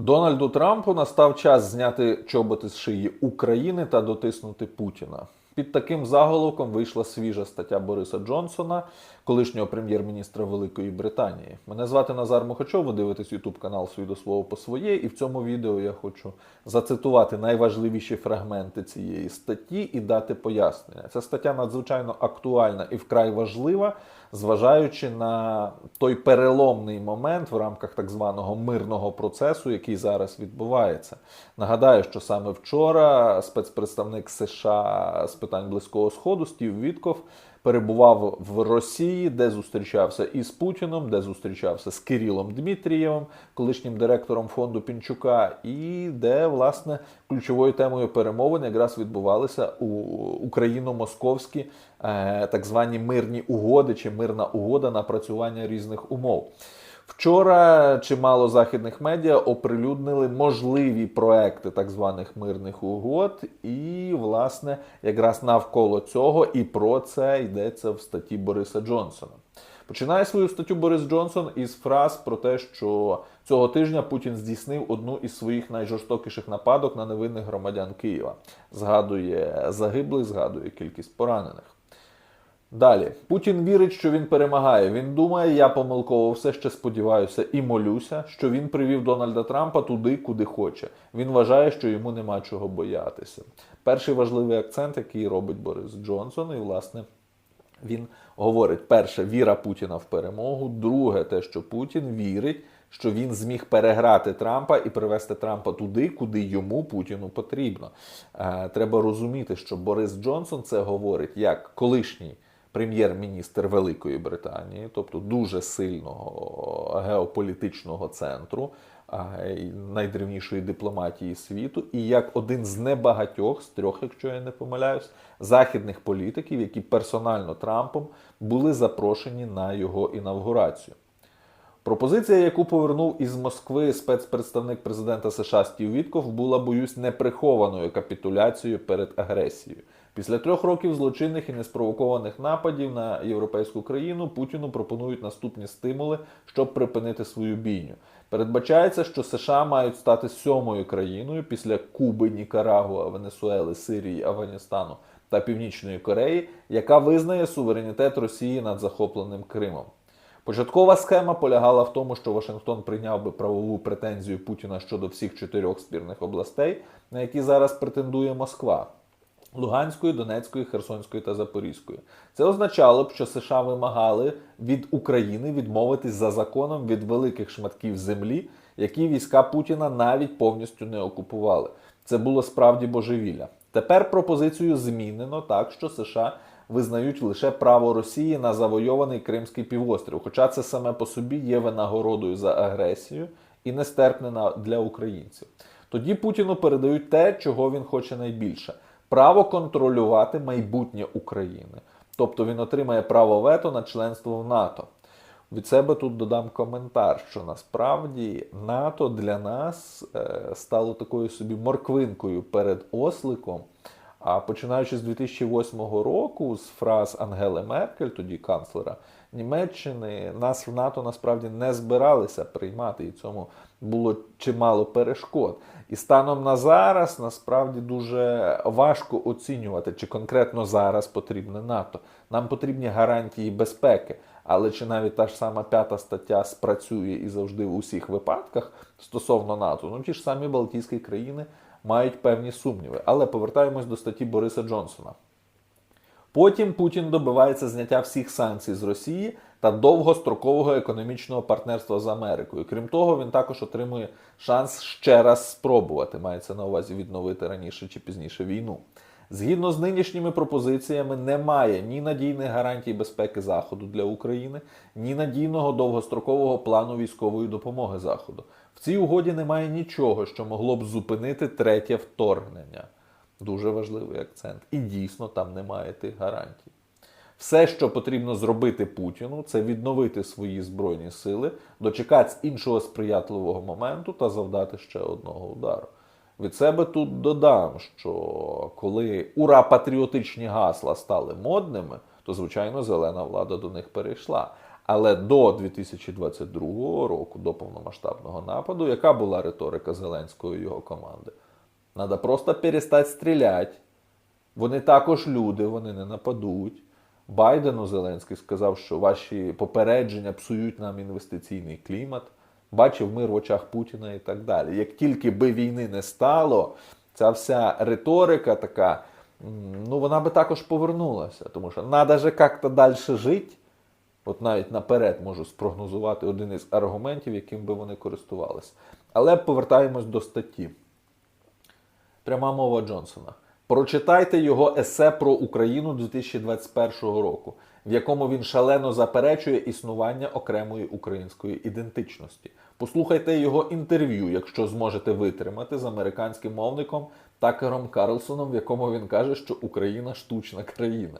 Дональду Трампу настав час зняти чоботи з шиї України та дотиснути Путіна. Під таким заголовком вийшла свіжа стаття Бориса Джонсона, колишнього прем'єр-міністра Великої Британії. Мене звати Назар Мухачов, ви дивитесь Ютуб канал «Свій до свого по своє. І в цьому відео я хочу зацитувати найважливіші фрагменти цієї статті і дати пояснення. Ця стаття надзвичайно актуальна і вкрай важлива, зважаючи на той переломний момент в рамках так званого мирного процесу, який зараз відбувається. Нагадаю, що саме вчора спецпредставник США з питань Близького Сходу Стів Вітков перебував в Росії, де зустрічався із Путіном, де зустрічався з Кирилом Дмитрієвим, колишнім директором фонду Пінчука, і де власне ключовою темою перемовин якраз відбувалися у україно-московські е, так звані мирні угоди чи мирна угода напрацювання різних умов. Вчора чимало західних медіа оприлюднили можливі проекти так званих мирних угод, і, власне, якраз навколо цього і про це йдеться в статті Бориса Джонсона. Починає свою статтю Борис Джонсон із фраз про те, що цього тижня Путін здійснив одну із своїх найжорстокіших нападок на невинних громадян Києва. Згадує загиблих, згадує кількість поранених. Далі Путін вірить, що він перемагає. Він думає, я помилково все ще сподіваюся і молюся, що він привів Дональда Трампа туди, куди хоче. Він вважає, що йому нема чого боятися. Перший важливий акцент, який робить Борис Джонсон, і власне він говорить: перше, віра Путіна в перемогу. Друге, те, що Путін вірить, що він зміг переграти Трампа і привести Трампа туди, куди йому Путіну потрібно. Е, Треба розуміти, що Борис Джонсон це говорить як колишній прем'єр-міністр Великої Британії, тобто дуже сильного геополітичного центру, найдревнішої дипломатії світу, і як один з небагатьох, з трьох, якщо я не помиляюсь, західних політиків, які персонально Трампом були запрошені на його інавгурацію. Пропозиція, яку повернув із Москви спецпредставник президента США Стів Вітков, була, боюсь, неприхованою капітуляцією перед агресією. Після трьох років злочинних і неспровокованих нападів на європейську країну Путіну пропонують наступні стимули, щоб припинити свою бійню. Передбачається, що США мають стати сьомою країною після Куби, Нікарагуа, Венесуели, Сирії, Афганістану та Північної Кореї, яка визнає суверенітет Росії над захопленим Кримом. Початкова схема полягала в тому, що Вашингтон прийняв би правову претензію Путіна щодо всіх чотирьох спірних областей, на які зараз претендує Москва. Луганської, Донецької, Херсонської та Запорізької. Це означало б, що США вимагали від України відмовитись за законом від великих шматків землі, які війська Путіна навіть повністю не окупували. Це було справді божевілля. Тепер пропозицію змінено так, що США визнають лише право Росії на завойований Кримський півострів, хоча це саме по собі є винагородою за агресію і нестерпне для українців. Тоді Путіну передають те, чого він хоче найбільше право контролювати майбутнє України. Тобто він отримає право вето на членство в НАТО. Від себе тут додам коментар, що насправді НАТО для нас е, стало такою собі морквинкою перед осликом. А починаючи з 2008 року, з фраз Ангели Меркель, тоді канцлера Німеччини, нас в НАТО насправді не збиралися приймати, і цьому було чимало перешкод. І станом на зараз насправді дуже важко оцінювати, чи конкретно зараз потрібне НАТО. Нам потрібні гарантії безпеки. Але чи навіть та ж сама п'ята стаття спрацює і завжди в усіх випадках стосовно НАТО? Ну ті ж самі Балтійські країни мають певні сумніви. Але повертаємось до статті Бориса Джонсона. Потім Путін добивається зняття всіх санкцій з Росії та довгострокового економічного партнерства з Америкою. Крім того, він також отримує шанс ще раз спробувати, мається на увазі відновити раніше чи пізніше війну. Згідно з нинішніми пропозиціями, немає ні надійних гарантій безпеки Заходу для України, ні надійного довгострокового плану військової допомоги Заходу. Цій угоді немає нічого, що могло б зупинити третє вторгнення. Дуже важливий акцент. І дійсно там немає тих гарантій. Все, що потрібно зробити Путіну, це відновити свої збройні сили, дочекатися іншого сприятливого моменту та завдати ще одного удару. Від себе тут додам, що коли ура патріотичні гасла стали модними, то звичайно зелена влада до них перейшла. Але до 2022 року, до повномасштабного нападу, яка була риторика Зеленського і його команди? Надо просто перестати стріляти. Вони також люди, вони не нападуть. Байдену Зеленський сказав, що ваші попередження псують нам інвестиційний клімат. Бачив мир в очах Путіна і так далі. Як тільки би війни не стало, ця вся риторика така, ну вона би також повернулася. Тому що треба же як-то далі жити. От навіть наперед можу спрогнозувати один із аргументів, яким би вони користувалися. Але повертаємось до статті. Пряма мова Джонсона. Прочитайте його есе про Україну 2021 року, в якому він шалено заперечує існування окремої української ідентичності. Послухайте його інтерв'ю, якщо зможете витримати з американським мовником Такером Карлсоном, в якому він каже, що Україна штучна країна.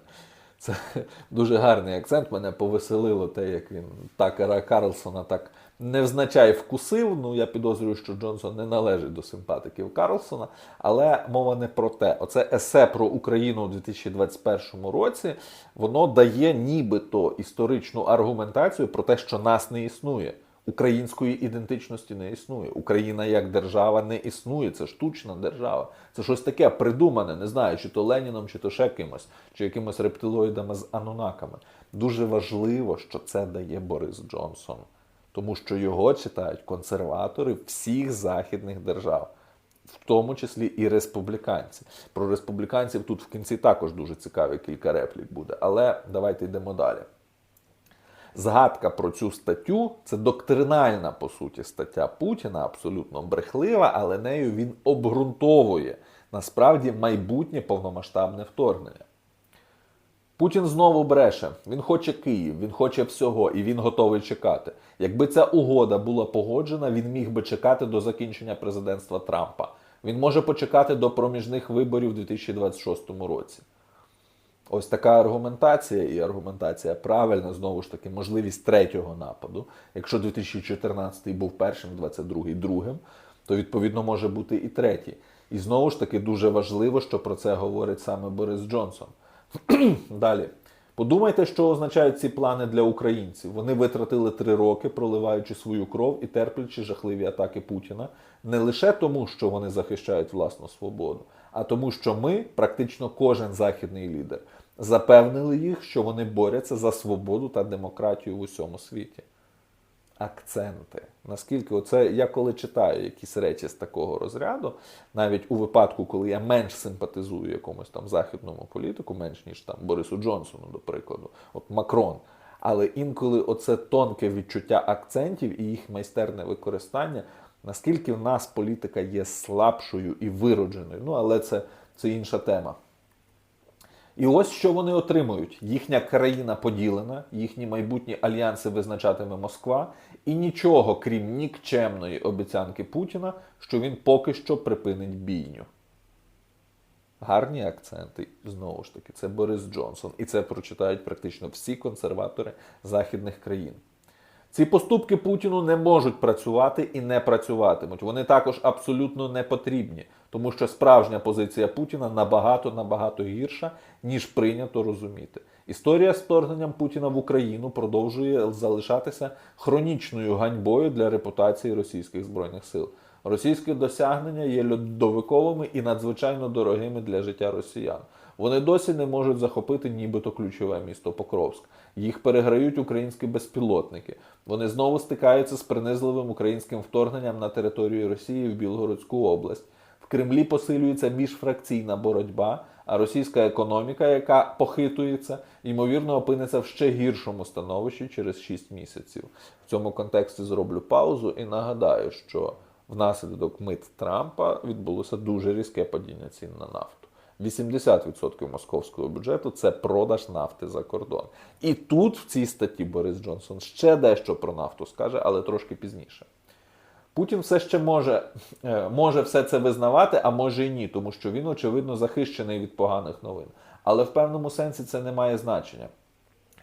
Це дуже гарний акцент. Мене повеселило те, як він Такера Карлсона так невзначай вкусив. Ну, я підозрюю, що Джонсон не належить до симпатиків Карлсона, але мова не про те. Оце есе про Україну у 2021 році, воно дає нібито історичну аргументацію про те, що нас не існує. Української ідентичності не існує. Україна як держава не існує. Це штучна держава. Це щось таке придумане, не знаю, чи то Леніном, чи то ще кимось, чи якимось рептилоїдами з анунаками. Дуже важливо, що це дає Борис Джонсон, тому що його читають консерватори всіх західних держав. В тому числі і республіканці. Про республіканців тут в кінці також дуже цікаві кілька реплік буде. Але давайте йдемо далі. Згадка про цю статтю це доктринальна, по суті, стаття Путіна, абсолютно брехлива, але нею він обґрунтовує насправді майбутнє повномасштабне вторгнення. Путін знову бреше. Він хоче Київ, він хоче всього, і він готовий чекати. Якби ця угода була погоджена, він міг би чекати до закінчення президентства Трампа. Він може почекати до проміжних виборів у 2026 році. Ось така аргументація, і аргументація правильна, знову ж таки, можливість третього нападу. Якщо 2014 був першим, 22-й другим, то відповідно може бути і третій. І знову ж таки дуже важливо, що про це говорить саме Борис Джонсон. Далі. Подумайте, що означають ці плани для українців. Вони витратили три роки, проливаючи свою кров і терплячи жахливі атаки Путіна не лише тому, що вони захищають власну свободу, а тому, що ми, практично кожен західний лідер, запевнили їх, що вони борються за свободу та демократію в усьому світі. Акценти. Наскільки оце я коли читаю якісь речі з такого розряду, навіть у випадку, коли я менш симпатизую якомусь там західному політику, менш ніж там Борису Джонсону, до прикладу, от Макрон. Але інколи оце тонке відчуття акцентів і їх майстерне використання, наскільки в нас політика є слабшою і виродженою. Ну, але це, це інша тема. І ось що вони отримують: їхня країна поділена, їхні майбутні альянси визначатиме Москва, і нічого, крім нікчемної обіцянки Путіна, що він поки що припинить бійню. Гарні акценти, знову ж таки, це Борис Джонсон, і це прочитають практично всі консерватори західних країн. Ці поступки Путіну не можуть працювати і не працюватимуть. Вони також абсолютно не потрібні, тому що справжня позиція Путіна набагато набагато гірша, ніж прийнято розуміти. Історія з вторгненням Путіна в Україну продовжує залишатися хронічною ганьбою для репутації російських збройних сил. Російські досягнення є льодовиковими і надзвичайно дорогими для життя росіян. Вони досі не можуть захопити нібито ключове місто Покровськ. Їх переграють українські безпілотники. Вони знову стикаються з принизливим українським вторгненням на територію Росії в Білгородську область. Кремлі посилюється міжфракційна боротьба, а російська економіка, яка похитується, ймовірно опиниться в ще гіршому становищі через 6 місяців. В цьому контексті зроблю паузу і нагадаю, що внаслідок мит Трампа відбулося дуже різке падіння цін на нафту. 80% московського бюджету це продаж нафти за кордон. І тут в цій статті Борис Джонсон ще дещо про нафту скаже, але трошки пізніше. Путін все ще може, е, може все це визнавати, а може і ні, тому що він, очевидно, захищений від поганих новин. Але в певному сенсі це не має значення.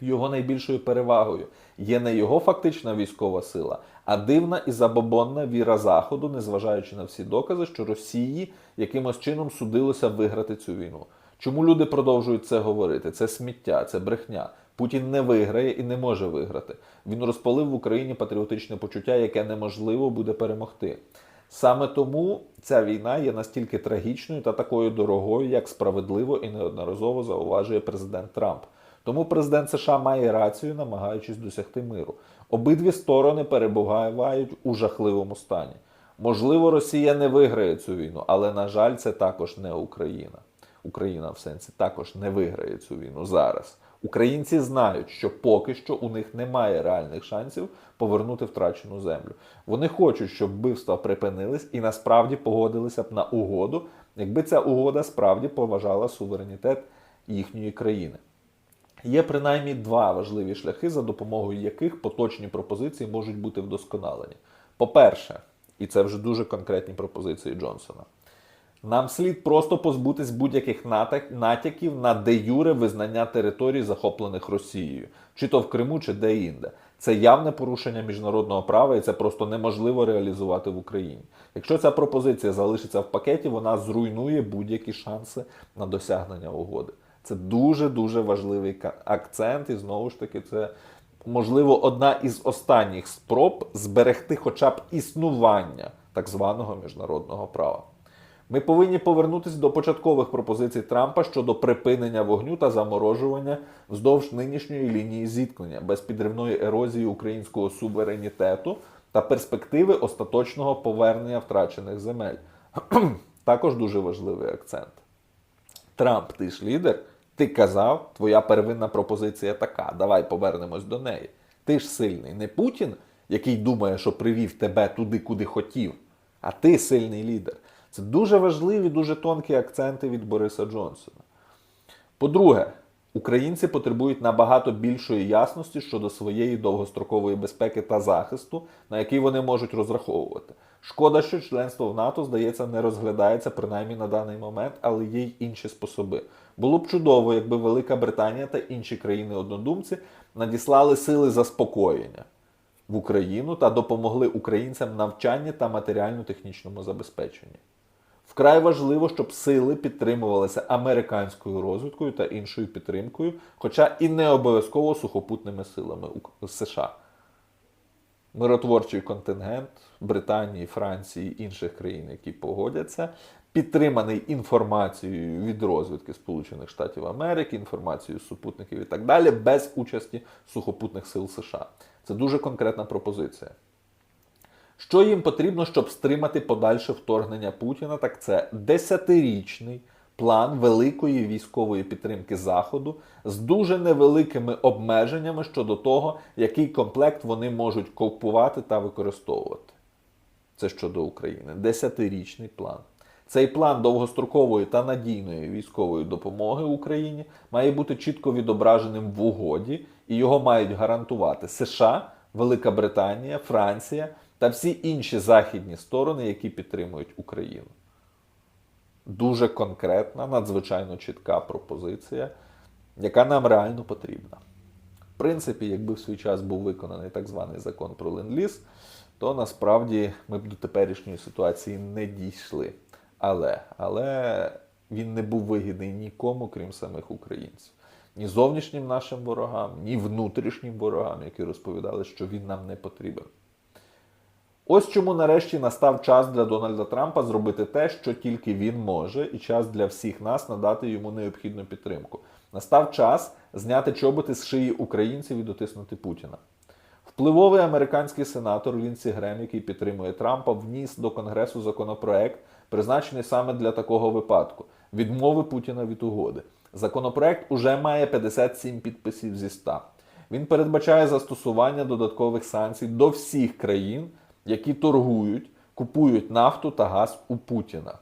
Його найбільшою перевагою є не його фактична військова сила, а дивна і забобонна віра Заходу, незважаючи на всі докази, що Росії якимось чином судилося виграти цю війну. Чому люди продовжують це говорити? Це сміття, це брехня. Путін не виграє і не може виграти. Він розпалив в Україні патріотичне почуття, яке неможливо буде перемогти. Саме тому ця війна є настільки трагічною та такою дорогою, як справедливо і неодноразово зауважує президент Трамп. Тому президент США має рацію, намагаючись досягти миру. Обидві сторони перебувають у жахливому стані. Можливо, Росія не виграє цю війну, але на жаль, це також не Україна. Україна в сенсі також не виграє цю війну зараз. Українці знають, що поки що у них немає реальних шансів повернути втрачену землю. Вони хочуть, щоб вбивства припинились і насправді погодилися б на угоду, якби ця угода справді поважала суверенітет їхньої країни. Є принаймні два важливі шляхи, за допомогою яких поточні пропозиції можуть бути вдосконалені. По-перше, і це вже дуже конкретні пропозиції Джонсона. Нам слід просто позбутись будь-яких натяків на де юре визнання територій, захоплених Росією, чи то в Криму, чи де-інде. Це явне порушення міжнародного права, і це просто неможливо реалізувати в Україні. Якщо ця пропозиція залишиться в пакеті, вона зруйнує будь-які шанси на досягнення угоди. Це дуже дуже важливий акцент, і знову ж таки, це можливо одна із останніх спроб зберегти хоча б існування так званого міжнародного права. Ми повинні повернутися до початкових пропозицій Трампа щодо припинення вогню та заморожування вздовж нинішньої лінії зіткнення без підривної ерозії українського суверенітету та перспективи остаточного повернення втрачених земель. Також дуже важливий акцент. Трамп, ти ж лідер, ти казав, твоя первинна пропозиція така. Давай повернемось до неї. Ти ж сильний, не Путін, який думає, що привів тебе туди, куди хотів, а ти сильний лідер. Це дуже важливі, дуже тонкі акценти від Бориса Джонсона. По-друге, українці потребують набагато більшої ясності щодо своєї довгострокової безпеки та захисту, на який вони можуть розраховувати. Шкода, що членство в НАТО, здається, не розглядається принаймні на даний момент, але є й інші способи. Було б чудово, якби Велика Британія та інші країни-однодумці надіслали сили заспокоєння в Україну та допомогли українцям навчанні та матеріально-технічному забезпеченні. Вкрай важливо, щоб сили підтримувалися американською розвідкою та іншою підтримкою, хоча і не обов'язково сухопутними силами США. Миротворчий контингент Британії, Франції інших країн, які погодяться, підтриманий інформацією від розвідки Сполучених Штатів Америки, інформацією супутників і так далі, без участі сухопутних сил США. Це дуже конкретна пропозиція. Що їм потрібно, щоб стримати подальше вторгнення Путіна? Так це десятирічний план великої військової підтримки Заходу з дуже невеликими обмеженнями щодо того, який комплект вони можуть купувати та використовувати. Це щодо України. Десятирічний план. Цей план довгострокової та надійної військової допомоги Україні має бути чітко відображеним в угоді, і його мають гарантувати США, Велика Британія, Франція та всі інші західні сторони, які підтримують Україну. Дуже конкретна, надзвичайно чітка пропозиція, яка нам реально потрібна. В принципі, якби в свій час був виконаний так званий закон про ленд-ліз, то насправді ми б до теперішньої ситуації не дійшли. Але, але він не був вигідний нікому, крім самих українців. Ні зовнішнім нашим ворогам, ні внутрішнім ворогам, які розповідали, що він нам не потрібен. Ось чому нарешті настав час для Дональда Трампа зробити те, що тільки він може, і час для всіх нас надати йому необхідну підтримку. Настав час зняти чоботи з шиї українців і дотиснути Путіна. Впливовий американський сенатор Лінсі Грем, який підтримує Трампа, вніс до Конгресу законопроект, призначений саме для такого випадку відмови Путіна від угоди. Законопроект уже має 57 підписів зі 100. Він передбачає застосування додаткових санкцій до всіх країн, які торгують, купують нафту та газ у Путіна.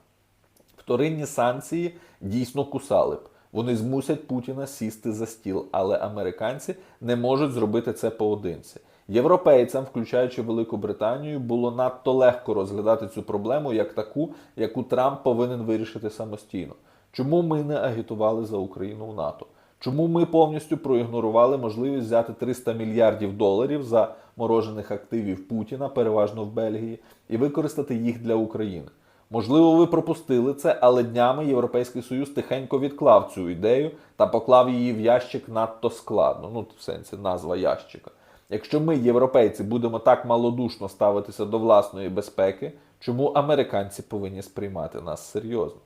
Вторинні санкції дійсно кусали б. Вони змусять Путіна сісти за стіл, але американці не можуть зробити це поодинці. Європейцям, включаючи Велику Британію, було надто легко розглядати цю проблему як таку, яку Трамп повинен вирішити самостійно. Чому ми не агітували за Україну в НАТО? Чому ми повністю проігнорували можливість взяти 300 мільярдів доларів за морожених активів Путіна, переважно в Бельгії, і використати їх для України? Можливо, ви пропустили це, але днями Європейський Союз тихенько відклав цю ідею та поклав її в ящик надто складно. Ну, в сенсі назва ящика. Якщо ми, європейці, будемо так малодушно ставитися до власної безпеки, чому американці повинні сприймати нас серйозно?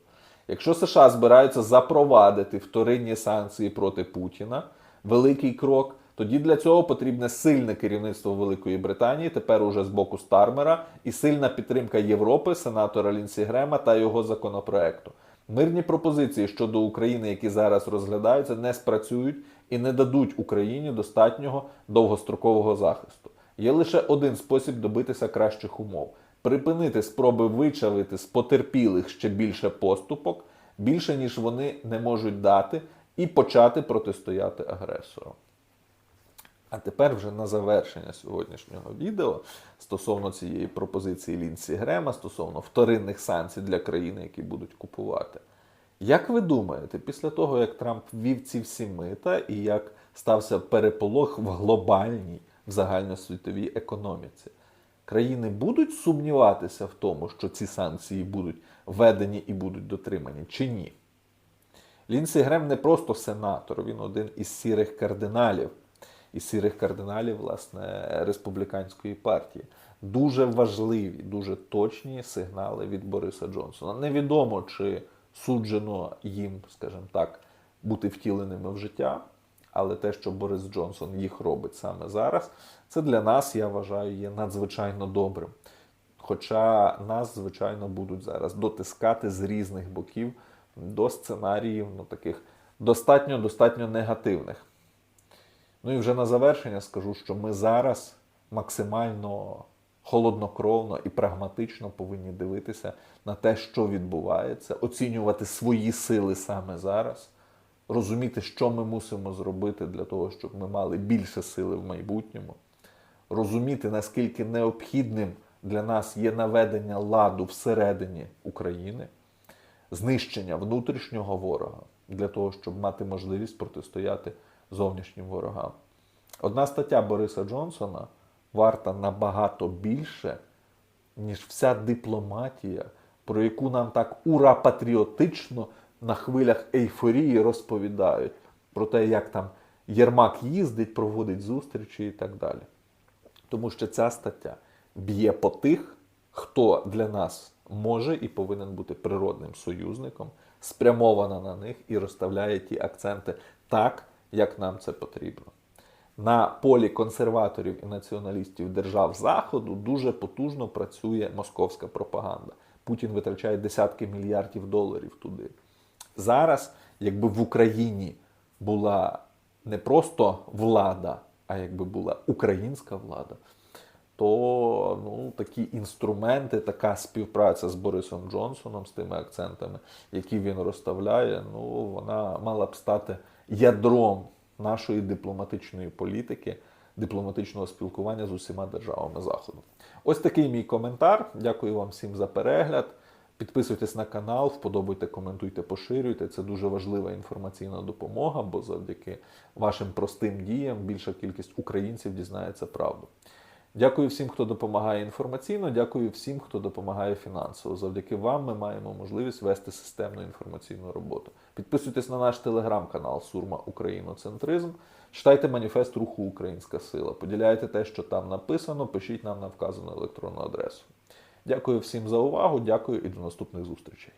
Якщо США збираються запровадити вторинні санкції проти Путіна, великий крок, тоді для цього потрібне сильне керівництво Великої Британії, тепер уже з боку Стармера, і сильна підтримка Європи, сенатора Лінсі Грема та його законопроекту. Мирні пропозиції щодо України, які зараз розглядаються, не спрацюють і не дадуть Україні достатнього довгострокового захисту. Є лише один спосіб добитися кращих умов: припинити спроби вичавити з потерпілих ще більше поступок, більше ніж вони не можуть дати, і почати протистояти агресору. А тепер вже на завершення сьогоднішнього відео стосовно цієї пропозиції Лінсі Грема, стосовно вторинних санкцій для країн, які будуть купувати. Як ви думаєте, після того, як Трамп ввів ці всі мита і як стався переполох в глобальній, в загальносвітовій економіці, країни будуть сумніватися в тому, що ці санкції будуть введені і будуть дотримані, чи ні? Лінсі Грем не просто сенатор, він один із сірих кардиналів, із сірих кардиналів, власне, республіканської партії. Дуже важливі, дуже точні сигнали від Бориса Джонсона. Невідомо, чи суджено їм, скажімо так, бути втіленими в життя, але те, що Борис Джонсон їх робить саме зараз, це для нас, я вважаю, є надзвичайно добрим. Хоча нас, звичайно, будуть зараз дотискати з різних боків до сценаріїв ну, таких достатньо достатньо негативних. Ну і вже на завершення скажу, що ми зараз максимально холоднокровно і прагматично повинні дивитися на те, що відбувається, оцінювати свої сили саме зараз, розуміти, що ми мусимо зробити для того, щоб ми мали більше сили в майбутньому, розуміти, наскільки необхідним для нас є наведення ладу всередині України, знищення внутрішнього ворога для того, щоб мати можливість протистояти зовнішнім ворогам. Одна стаття Бориса Джонсона варта набагато більше, ніж вся дипломатія, про яку нам так ура-патріотично на хвилях ейфорії розповідають, про те, як там Єрмак їздить, проводить зустрічі і так далі. Тому що ця стаття б'є по тих, хто для нас може і повинен бути природним союзником, спрямована на них і розставляє ті акценти так, як нам це потрібно. На полі консерваторів і націоналістів держав Заходу дуже потужно працює московська пропаганда. Путін витрачає десятки мільярдів доларів туди. Зараз, якби в Україні була не просто влада, а якби була українська влада, то ну, такі інструменти, така співпраця з Борисом Джонсоном, з тими акцентами, які він розставляє, ну, вона мала б стати ядром нашої дипломатичної політики, дипломатичного спілкування з усіма державами Заходу. Ось такий мій коментар. Дякую вам всім за перегляд. Підписуйтесь на канал, вподобайте, коментуйте, поширюйте. Це дуже важлива інформаційна допомога, бо завдяки вашим простим діям більша кількість українців дізнається правду. Дякую всім, хто допомагає інформаційно. Дякую всім, хто допомагає фінансово. Завдяки вам ми маємо можливість вести системну інформаційну роботу. Підписуйтесь на наш телеграм-канал Сурма Україноцентризм. Читайте маніфест руху Українська Сила. Поділяйте те, що там написано. Пишіть нам на вказану електронну адресу. Дякую всім за увагу. Дякую і до наступних зустрічей.